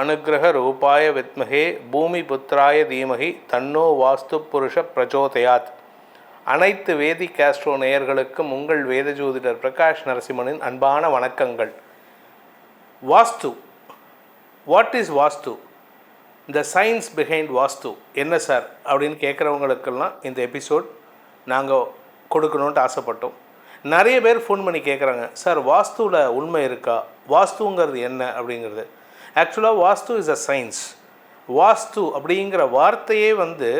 அனுக்கிரக ரூபாய வித்மகே பூமி புத்திராய தீமகி தன்னோ வாஸ்து புருஷ பிரச்சோதயாத். அனைத்து வேதி கேஸ்ட்ரோ நேயர்களுக்கும் உங்கள் வேத ஜோதிடர் பிரகாஷ் நரசிம்மனின் அன்பான வணக்கங்கள். Vastu. What is vastu? The science behind vastu. என்ன சார்? அப்படின்னு கேட்குறவங்களுக்கெல்லாம் இந்த எபிசோட் நாங்கள் கொடுக்கணுன்ட்டு ஆசைப்பட்டோம். நிறைய பேர் ஃபோன் பண்ணி கேட்குறாங்க சார் வாஸ்துவில் உண்மை இருக்கா? வாஸ்துங்கிறது என்ன? அப்படிங்கிறது. ஆக்சுவலாக வாஸ்து இஸ் அ சயின்ஸ் வாஸ்து அப்படிங்கிற வார்த்தையே வந்து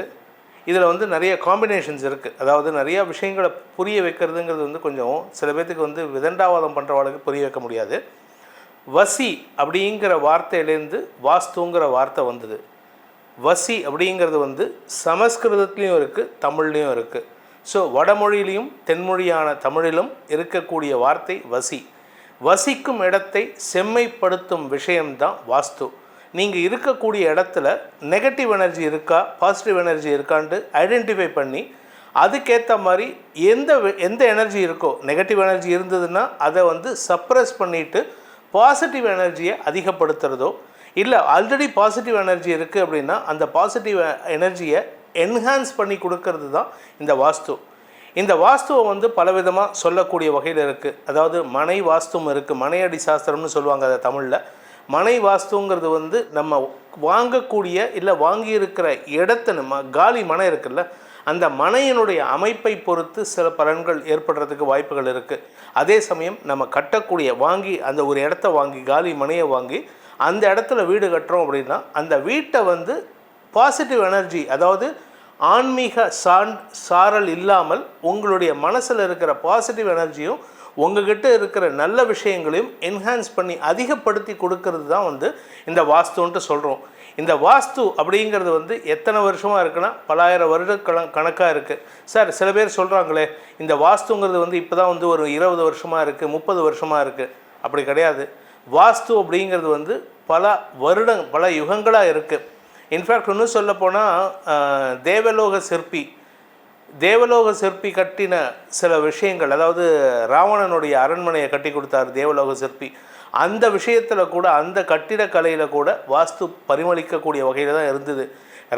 இதில் வந்து நிறைய காம்பினேஷன்ஸ் இருக்குது அதாவது நிறையா விஷயங்களை புரிய வைக்கிறதுங்கிறது வந்து கொஞ்சம் சில பேர்த்துக்கு வந்து விதண்டாவாதம் பண்ணுறவாளுக்கு புரிய வைக்க முடியாது. வசி அப்படிங்கிற வார்த்தையிலேருந்து வாஸ்துங்கிற வார்த்தை வந்தது. வசி அப்படிங்கிறது வந்து சமஸ்கிருதத்துலேயும் இருக்குது தமிழ்லேயும் இருக்குது ஸோ வடமொழியிலையும் தென்மொழியான தமிழிலும் இருக்கக்கூடிய வார்த்தை வசி. வசிக்கும் இடத்தை செம்மைப்படுத்தும் விஷயம்தான் வாஸ்து. நீங்கள் இருக்கக்கூடிய இடத்துல நெகட்டிவ் எனர்ஜி இருக்கா பாசிட்டிவ் எனர்ஜி இருக்கான்ட்டு ஐடென்டிஃபை பண்ணி அதுக்கேற்ற மாதிரி எந்த எந்த எனர்ஜி இருக்கோ நெகட்டிவ் எனர்ஜி இருந்ததுன்னா அதை வந்து சப்ரஸ் பண்ணிவிட்டு பாசிட்டிவ் எனர்ஜியை அதிகப்படுத்துகிறதோ இல்லை ஆல்ரெடி பாசிட்டிவ் எனர்ஜி இருக்குது அப்படின்னா அந்த பாசிட்டிவ் எனர்ஜியை என்ஹான்ஸ் பண்ணி கொடுக்கறது தான் இந்த வாஸ்து. இந்த வாஸ்துவை வந்து பலவிதமாக சொல்லக்கூடிய வகையில் இருக்குது அதாவது மனை வாஸ்துவும் இருக்குது மனையடி சாஸ்திரம்னு சொல்லுவாங்க அதை தமிழில். மனை வாஸ்துங்கிறது வந்து நம்ம வாங்கக்கூடிய இல்லை வாங்கியிருக்கிற இடத்த நம்ம காலி மனை இருக்குல்ல அந்த மனையினுடைய அமைப்பை பொறுத்து சில பலன்கள் ஏற்படுறதுக்கு வாய்ப்புகள் இருக்குது அதே சமயம் நம்ம கட்டக்கூடிய வாங்கி அந்த ஒரு இடத்த வாங்கி காலி மனையை வாங்கி அந்த இடத்துல வீடு கட்டுறோம் அப்படின்னா அந்த வீட்டை வந்து பாசிட்டிவ் எனர்ஜி அதாவது ஆன்மீக சான் சாரல் இல்லாமல் உங்களுடைய மனசில் இருக்கிற பாசிட்டிவ் எனர்ஜியும் உங்ககிட்ட இருக்கிற நல்ல விஷயங்களையும் என்ஹான்ஸ் பண்ணி அதிகப்படுத்தி கொடுக்கறது தான் வந்து இந்த வாஸ்துன்ட்டு சொல்கிறோம் இந்த வாஸ்து அப்படிங்கிறது வந்து எத்தனை வருஷமாக இருக்குன்னா பலாயிரம் வருட கணக்காக இருக்குது சார் சில பேர் சொல்கிறாங்களே இந்த வாஸ்துங்கிறது வந்து இப்போ தான் வந்து ஒரு இருபது வருஷமாக இருக்குது முப்பது வருஷமாக இருக்குது அப்படி கிடையாது. வாஸ்து அப்படிங்கிறது வந்து பல வருடம் பல யுகங்களாக இருக்குது இன்ஃபேக்ட் இன்னும் சொல்லப்போனால் தேவலோக சிற்பி தேவலோக சிற்பி கட்டின சில விஷயங்கள் அதாவது ராவணனுடைய அரண்மனையை கட்டி கொடுத்தார் தேவலோக சிற்பி. அந்த விஷயத்தில் கூட அந்த கட்டிடக்கலையில் கூட வாஸ்து பரிமளிக்கக்கூடிய வகையில் தான் இருந்தது.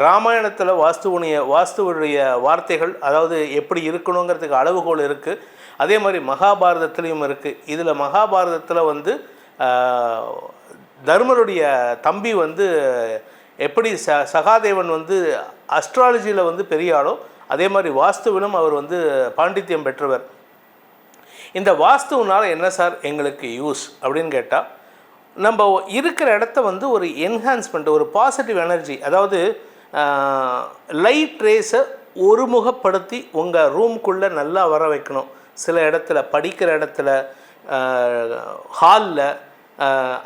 ராமாயணத்தில் வாஸ்துவனுடைய வாஸ்துவனுடைய வார்த்தைகள் அதாவது எப்படி இருக்கணுங்கிறதுக்கு அளவுகோல் இருக்குது அதே மாதிரி மகாபாரதத்துலேயும் இருக்குது இதில் மகாபாரதத்தில் வந்து தர்மருடைய தம்பி வந்து எப்படி ச சகாதேவன் வந்து அஸ்ட்ராலஜியில் வந்து பெரிய ஆளோ அதே மாதிரி வாஸ்துவிலும் அவர் வந்து பாண்டித்யம் பெற்றவர். இந்த வாஸ்துவனால என்ன சார் எங்களுக்கு யூஸ் அப்படின்னு கேட்டால் நம்ம இருக்கிற இடத்த வந்து ஒரு என்ஹான்ஸ்மெண்ட் ஒரு பாசிட்டிவ் எனர்ஜி அதாவது லைட் ரேஸை ஒருமுகப்படுத்தி உங்கள் ரூம்குள்ளே நல்லா வர வைக்கணும். சில இடத்துல படிக்கிற இடத்துல ஹாலில்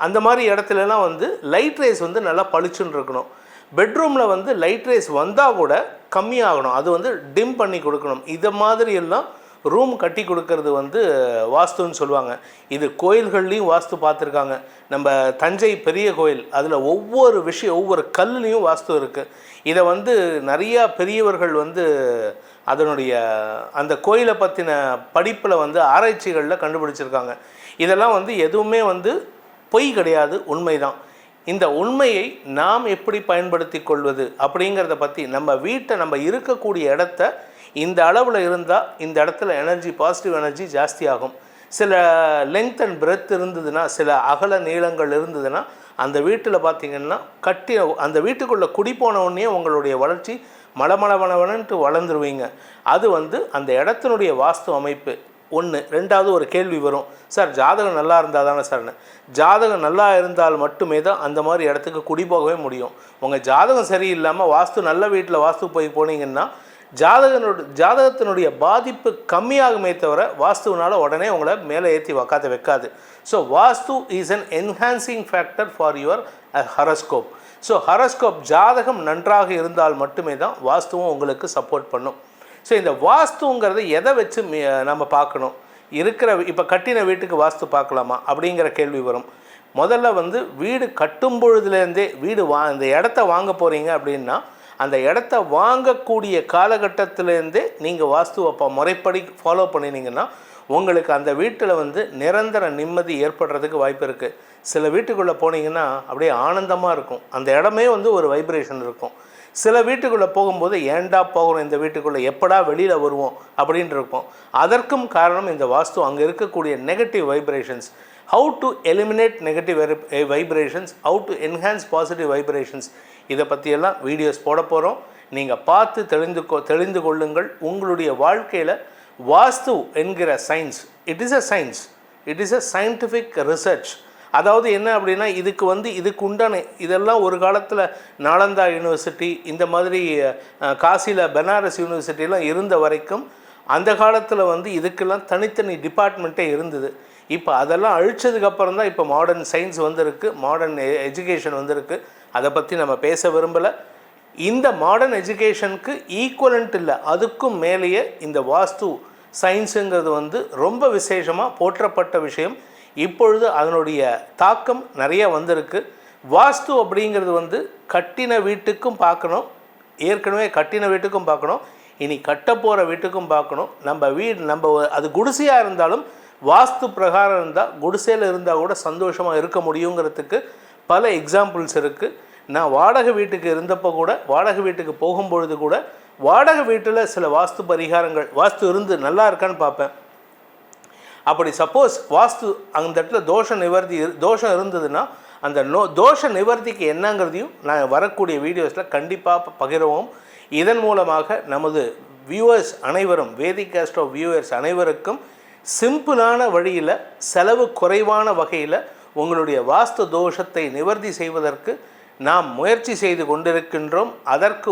அந்த மாதிரி இடத்துலலாம் வந்து லைட் ரேஸ் வந்து நல்லா பளிச்சுன்னு இருக்கணும். பெட்ரூமில் வந்து லைட் ரேஸ் வந்தால் கூட கம்மியாகணும். அது வந்து டிம் பண்ணி கொடுக்கணும். இதை மாதிரி எல்லாம் ரூம் கட்டி கொடுக்கறது வந்து வாஸ்துன்னு சொல்லுவாங்க. இது கோயில்கள்லேயும் வாஸ்து பார்த்துருக்காங்க. நம்ம தஞ்சை பெரிய கோயில் அதில் ஒவ்வொரு விஷயம் ஒவ்வொரு கல்லுலேயும் வாஸ்து இருக்குது இதை வந்து நிறையா பெரியவர்கள் வந்து அதனுடைய அந்த கோயிலை பற்றின படிப்பில் வந்து ஆராய்ச்சிகளில் கண்டுபிடிச்சிருக்காங்க. இதெல்லாம் வந்து எதுவுமே வந்து பொய் கிடையாது உண்மைதான். இந்த உண்மையை நாம் எப்படி பயன்படுத்தி கொள்வது அப்படிங்கிறத பற்றி நம்ம வீட்டை நம்ம இருக்கக்கூடிய இடத்த இந்த அளவில் இருந்தால் இந்த இடத்துல எனர்ஜி பாசிட்டிவ் எனர்ஜி ஜாஸ்தியாகும். சில லென்த் அண்ட் பிரெத் இருந்ததுன்னா சில அகல நீளங்கள் இருந்ததுன்னா அந்த வீட்டில் பார்த்தீங்கன்னா கட்டி அந்த வீட்டுக்குள்ளே குடி போன உடனே உங்களுடைய வளர்ச்சி மலமளவனவனன்ட்டு வளர்ந்துருவீங்க. அது வந்து அந்த இடத்தினுடைய வாஸ்து அமைப்பு. ஒன்று ரெண்டாவது ஒரு கேள்வி வரும். சார் ஜாதகம் நல்லா இருந்தால் தானே சார்னு ஜாதகம் நல்லா இருந்தால் மட்டுமே தான் அந்த மாதிரி இடத்துக்கு குடி போகவே முடியும். உங்கள் ஜாதகம் சரியில்லாமல் வாஸ்து நல்ல வீட்டில் வாஸ்து போய் போனீங்கன்னா ஜாதகனோட ஜாதகத்தினுடைய பாதிப்பு கம்மியாகுமே தவிர வாஸ்துவினால் உடனே உங்களை மேலே ஏற்றி உக்காத்த வைக்காது. So vastu is an enhancing factor for your horoscope so horoscope ஜாதகம் நன்றாக இருந்தால் மட்டுமே தான் வாஸ்துவும் உங்களுக்கு சப்போர்ட் பண்ணும். ஸோ இந்த வாஸ்துங்கிறத எதை வச்சு நம்ம பார்க்கணும்? இருக்கிற இப்போ கட்டின வீட்டுக்கு வாஸ்து பார்க்கலாமா? அப்படிங்கிற கேள்வி வரும். முதல்ல வந்து வீடு கட்டும் பொழுதுலேருந்தே வீடு வா இந்த இடத்த வாங்க போகிறீங்க அப்படின்னா அந்த இடத்த வாங்கக்கூடிய காலகட்டத்திலேருந்தே நீங்கள் வாஸ்துவை இப்போ முறைப்படி ஃபாலோ பண்ணினீங்கன்னா உங்களுக்கு அந்த வீட்டில் வந்து நிரந்தர நிம்மதி ஏற்படுறதுக்கு வாய்ப்பு இருக்குது சில வீட்டுக்குள்ளே போனீங்கன்னா அப்படியே ஆனந்தமாக இருக்கும். அந்த இடமே வந்து ஒரு வைப்ரேஷன் இருக்கும். சில வீட்டுக்குள்ளே போகும்போது ஏன்டா போகிறோம் இந்த வீட்டுக்குள்ளே எப்படா வெளியில் வருவோம்? அப்படின்ட்டு இருக்கும் அதற்கும் காரணம் இந்த வாஸ்து. அங்கே இருக்கக்கூடிய negative vibrations how to eliminate negative vibrations how to enhance positive vibrations இதை பற்றியெல்லாம் வீடியோஸ் போட போகிறோம் நீங்கள் பார்த்து தெரிந்து கொ தெரிந்து கொள்ளுங்கள். உங்களுடைய வாழ்க்கையில் வாஸ்து என்கிற science it is a science it is a scientific research அதாவது என்ன அப்படின்னா இதுக்கு வந்து இதுக்கு உண்டான இதெல்லாம் ஒரு காலத்தில் நாலந்தா யூனிவர்சிட்டி இந்த மாதிரி காசியில் பெனாரஸ் யூனிவர்சிட்டிலாம் இருந்த வரைக்கும் அந்த காலத்தில் வந்து இதுக்கெல்லாம் தனித்தனி டிபார்ட்மெண்ட்டே இருந்தது. இப்போ அதெல்லாம் அழிச்சதுக்கப்புறம் தான் இப்போ மாடர்ன் சயின்ஸ் வந்திருக்கு மாடர்ன் எஜுகேஷன் வந்திருக்கு. அதை பற்றி நம்ம பேச விரும்பலை. இந்த மாடர்ன் எஜுகேஷனுக்கு ஈக்குவலண்ட் இல்லை அதுக்கும் மேலேயே இந்த வாஸ்து சயின்ஸுங்கிறது வந்து ரொம்ப விசேஷமாக போற்றப்பட்ட விஷயம். இப்பொழுது அதனுடைய தாக்கம் நிறைய வந்திருக்கு. வாஸ்து அப்படிங்கிறது வந்து கட்டின வீட்டுக்கும் பார்க்கணும். ஏற்கனவே கட்டின வீட்டுக்கும் பார்க்கணும். இனி கட்ட போகிற வீட்டுக்கும் பார்க்கணும். நம்ம வீடு நம்ம அது குடிசையாக இருந்தாலும் வாஸ்து பிரகாரம் இருந்தால் குடிசையில் இருந்தால் கூட சந்தோஷமாக இருக்க முடியுங்கிறதுக்கு பல எக்ஸாம்பிள்ஸ் இருக்குது நான் வாடகை வீட்டுக்கு இருந்தப்போ கூட வாடகை வீட்டுக்கு போகும்பொழுது கூட வாடகை வீட்டில் சில வாஸ்து பரிகாரங்கள் வாஸ்து இருந்து நல்லா இருக்கான்னு பார்ப்பேன். அப்படி சப்போஸ் வாஸ்து அந்த இடத்துல தோஷ நிவர்த்தி இரு- தோஷம் இருந்ததுன்னா அந்த நோ தோஷ நிவர்த்திக்கு என்னங்கிறதையும் நான் வரக்கூடிய வீடியோஸில் கண்டிப்பாக பகிரவும். இதன் மூலமாக நமது வியூவர்ஸ் அனைவரும் வேதிக் ஆஃப் வியூவர்ஸ் அனைவருக்கும் சிம்பிளான வழியில் செலவு குறைவான வகையில் உங்களுடைய வாஸ்து தோஷத்தை நிவர்த்தி செய்வதற்கு நாம் முயற்சி செய்து கொண்டிருக்கின்றோம். அதற்கு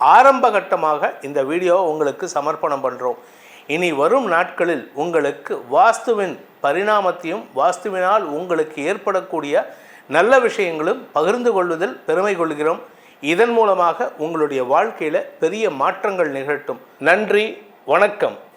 ஆரம்ப கட்டமாக இந்த வீடியோவை உங்களுக்கு சமர்ப்பணம் பண்ணுறோம் இனி வரும் நாட்களில் உங்களுக்கு வாஸ்துவின் பரிணாமத்தையும் வாஸ்துவினால் உங்களுக்கு ஏற்படக்கூடிய நல்ல விஷயங்களும் பகிர்ந்து கொள்வதில் பெருமை கொள்கிறோம். இதன் மூலமாக உங்களுடைய வாழ்க்கையில் பெரிய மாற்றங்கள் நிகழட்டும் நன்றி வணக்கம்.